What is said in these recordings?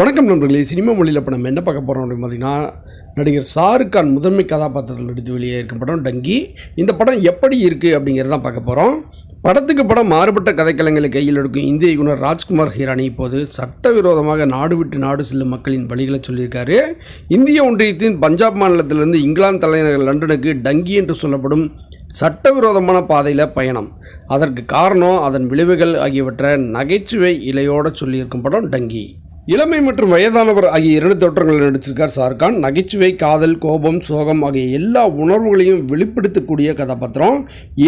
வணக்கம் நண்பர்களே சினிமா மொழியில் இப்போ நம்ம என்ன பார்க்க போகிறோம் அப்படின்னு பார்த்தீங்கன்னா நடிகர் ஷாருக் கான் முதன்மை கதாபாத்திரத்தில் நடித்து வெளியே இருக்கும் படம் டங்கி. இந்த படம் எப்படி இருக்குது அப்படிங்கிறத தான் பார்க்க போகிறோம் படத்துக்கு படம் மாறுபட்ட கதைக்கலங்களை கையில் எடுக்கும் இந்திய இயக்குனர் ராஜ்குமார் ஹீரானி இப்போது சட்டவிரோதமாக நாடு விட்டு நாடு செல்லும் மக்களின் வழிகளை சொல்லியிருக்காரு. இந்திய ஒன்றியத்தின் பஞ்சாப் மாநிலத்திலிருந்து இங்கிலாந்து தலைநகர் லண்டனுக்கு டங்கி என்று சொல்லப்படும் சட்டவிரோதமான பாதையில் பயணம். அதற்கு காரணம் அதன் விளைவுகள் ஆகியவற்றை நகைச்சுவை இலையோடு சொல்லியிருக்கும் படம் டங்கி. இளமை மற்றும் வயதானவர் ஆகிய இரண்டு தோற்றங்களில் நடிச்சிருக்கார் ஷாருக்கான். நகைச்சுவை காதல் கோபம் சோகம் ஆகிய எல்லா உணர்வுகளையும் வெளிப்படுத்தக்கூடிய கதாபாத்திரம்.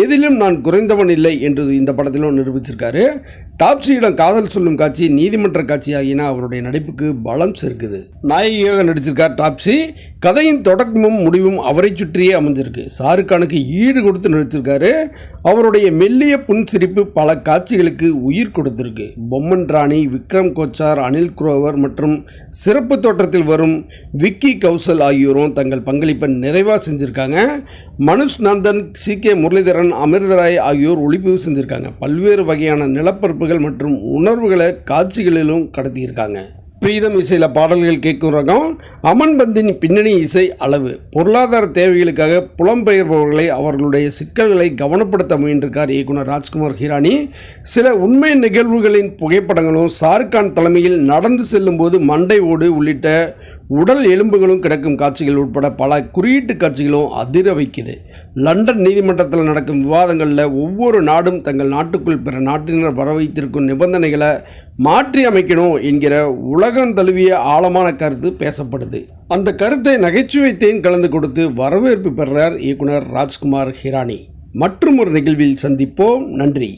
எதிலும் நான் குறைந்தவன் இல்லை என்று இந்த படத்திலும் நிரூபிச்சிருக்காரு. டாப்ஸியிடம் காதல் சொல்லும் காட்சி நீதிமன்ற காட்சி ஆகியன அவருடைய நடிப்புக்கு பலம் சேர்க்குது. நாயகியாக நடிச்சிருக்கார் டாப்ஸி கதையின் தொடக்கமும் முடிவும் அவரை சுற்றியே அமைஞ்சிருக்கு. ஷாருக்கானுக்கு ஈடு கொடுத்து நடிச்சிருக்காரு. அவருடைய மெல்லிய புன்சிரிப்பு பல காட்சிகளுக்கு உயிர் கொடுத்துருக்கு. பொம்மன் ராணி விக்ரம் கோச்சார் அனில் குரோவர் மற்றும் சிறப்பு தோற்றத்தில் வரும் விக்கி கௌசல் ஆகியோரும் தங்கள் பங்களிப்பை நிறைவாக செஞ்சுருக்காங்க. மனுஷ் நந்தன் சி. கே. முரளிதரன் அமிர்தராய் ஆகியோர் ஒளிப்பதிவு செஞ்சுருக்காங்க. பல்வேறு வகையான நிலப்பரப்புகள் மற்றும் உணர்வுகளை காட்சிகளிலும் கடத்தியிருக்காங்க. பிரீதம் இசையில் பாடல்கள் கேட்கும் ரகம். அமன் பந்தின் பின்னணி இசை அளவு. பொருளாதார தேவைகளுக்காக புலம்பெயர்பவர்களை அவர்களுடைய சிக்கல்களை கவனப்படுத்த முயன்றிருக்கார் இயக்குனர் ராஜ்குமார் ஹிரானி. சில உண்மை நிகழ்வுகளின் புகைப்படங்களும் ஷாருக்கான் தலைமையில் நடந்து செல்லும்போது மண்டை ஓடு உள்ளிட்ட உடல் எலும்புகளும் கிடக்கும் காட்சிகள் உட்பட பல குறியீட்டு காட்சிகளும் அதிர வைக்குது. லண்டன் நீதிமன்றத்தில் நடக்கும் விவாதங்களில் ஒவ்வொரு நாடும் தங்கள் நாட்டுக்குள் பிற நாட்டினர் வர வைத்திருக்கும் நிபந்தனைகளை மாற்றி அமைக்கணும் என்கிற உலகம் தழுவிய ஆழமான கருத்து பேசப்படுது. அந்த கருத்தை நகைச்சுவை தேன் கலந்து கொடுத்து வரவேற்பு பெறுறார் இயக்குனர் ராஜ்குமார் ஹிரானி. மற்றும் ஒரு நிகழ்வில் சந்திப்போம். நன்றி.